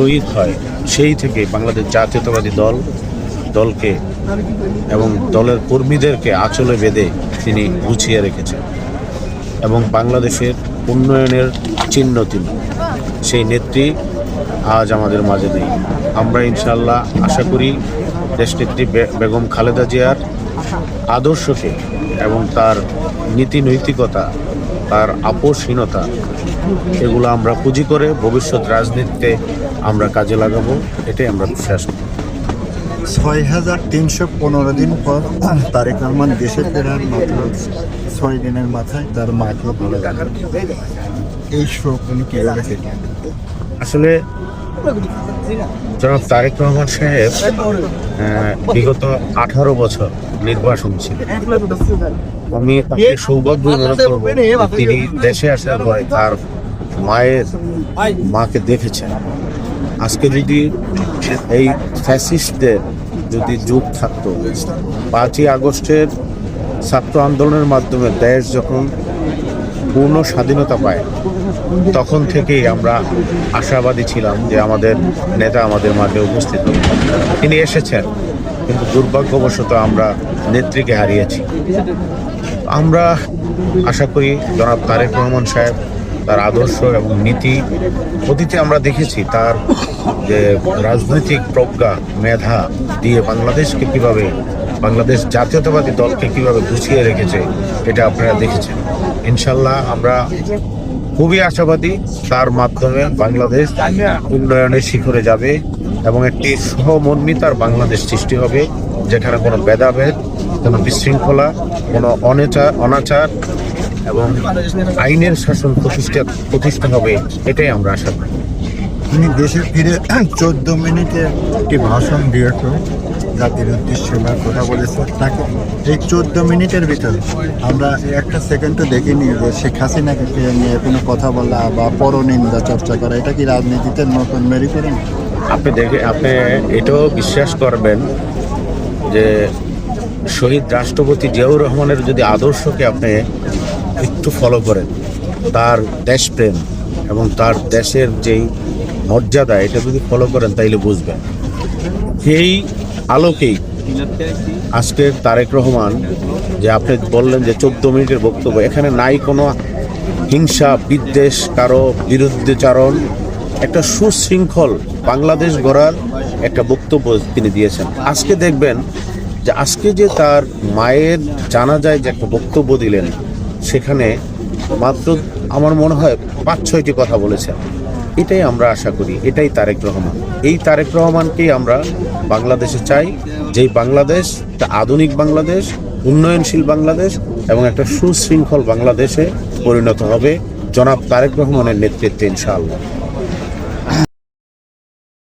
শহীদ হয়, সেই থেকে বাংলাদেশ জাতীয়তাবাদী দল, দলকে এবং দলের কর্মীদেরকে আঁচলে বেঁধে তিনি গুছিয়ে রেখেছেন। এবং বাংলাদেশের উন্নয়নের চিহ্ন তিনি। সেই নেত্রী আজ আমাদের মাঝে নেই। আমরা ইনশাল্লাহ আশা করি দেশনেত্রী বেগম খালেদা জিয়ার আদর্শকে এবং তার নীতি নৈতিকতা তার আপোষহীনতা এগুলো আমরা পুঁজি করে ভবিষ্যৎ রাজনীতিতে আমরা কাজে লাগাবো এটাই আমরা বিশ্বাস করি। ছয় হাজার তিনশো পনেরো দিন পর তারেক রহমান দেশে ফেরার মাত্র ছয় দিনের মাথায় তার মাকে ভালো দেখার এই শোক উনি আসলে জনাব তারেক রহমান সাহেব বিগত আঠারো বছর নির্বাসন ছিল আমি তাকে সৌভাগ্য মনে করব তিনি দেশে আসার পরে তার মায়ের মাকে দেখেছেন। আজকে যদি এই ফ্যাসিস্টদের যদি যুগ থাকতো পাঁচই আগস্টের ছাত্র আন্দোলনের মাধ্যমে দেশ যখন পূর্ণ স্বাধীনতা পায়। তখন থেকেই আমরা আশাবাদী ছিলাম যে আমাদের নেতা আমাদের মাঠে উপস্থিত তিনি এসেছেন, কিন্তু দুর্ভাগ্যবশত আমরা নেত্রীকে হারিয়েছি। আমরা আশা করি জনাব তারেক রহমান সাহেব তার আদর্শ এবং নীতি। অতীতে আমরা দেখেছি তার যে রাজনৈতিক প্রজ্ঞা, মেধা দিয়ে বাংলাদেশকে কীভাবে, বাংলাদেশ জাতীয়তাবাদী দলকে কীভাবে গুছিয়ে রেখেছে, এটা আপনারা দেখেছেন। ইনশাল্লাহ আমরা খুবই আশাবাদী তার মাধ্যমে বাংলাদেশ উন্নয়নের শিখরে যাবে এবং একটি সহমর্মিতার বাংলাদেশ সৃষ্টি হবে, যেখানে কোনো ভেদাভেদ, কোনো বিশৃঙ্খলা, কোনো অনেচার অনাচার এবং আইনের শাসন প্রতিষ্ঠা প্রতিষ্ঠা হবে এটাই আমরা আশা করি। উনি দেশে ফিরে চোদ্দ মিনিটে একটি ভাষণ দিয়েছে জাতির উদ্দেশ্যে বা কথা বলেছে তাকে এই চোদ্দ মিনিটের ভিতরে আমরা একটা সেকেন্ডও দেখিনি যে শেখ হাসিনাকে ফিরে নিয়ে কোনো কথা বলা বা পরনিন্দা চর্চা করা এটা কি রাজনীতিতে নতুন মেরি করেন? আপনি দেখে আপনি এটাও বিশ্বাস করবেন যে শহীদ রাষ্ট্রপতি জিয়াউর রহমানের যদি আদর্শকে আপনি একটু ফলো করেন। তার দেশপ্রেম এবং তার দেশের যেই মর্যাদা, এটা যদি ফলো করেন তাইলে বুঝবেন। সেই আলোকেই আজকের তারেক রহমান যে আপনি বললেন যে চোদ্দ মিনিটের বক্তব্য, এখানে নাই কোনো হিংসা, বিদ্বেষ, কারও বিরুদ্ধেচারণ। একটা সুশৃঙ্খল বাংলাদেশ গড়ার একটা বক্তব্য তিনি দিয়েছেন। আজকে দেখবেন যে আজকে যে তার মায়ের জানা যায় যে একটা বক্তব্য দিলেন সেখানে মাত্র আমার মনে হয় পাঁচ, ছয়টি কথা বলেছেন এটাই আমরা আশা করি, এটাই তারেক রহমান। এই তারেক রহমানকেই আমরা বাংলাদেশে চাই, যেই বাংলাদেশ, একটা আধুনিক বাংলাদেশ, উন্নয়নশীল বাংলাদেশ এবং একটা সুশৃঙ্খল বাংলাদেশে পরিণত হবে। জনাব তারেক রহমানের নেতৃত্বে ইনশাআল্লাহ।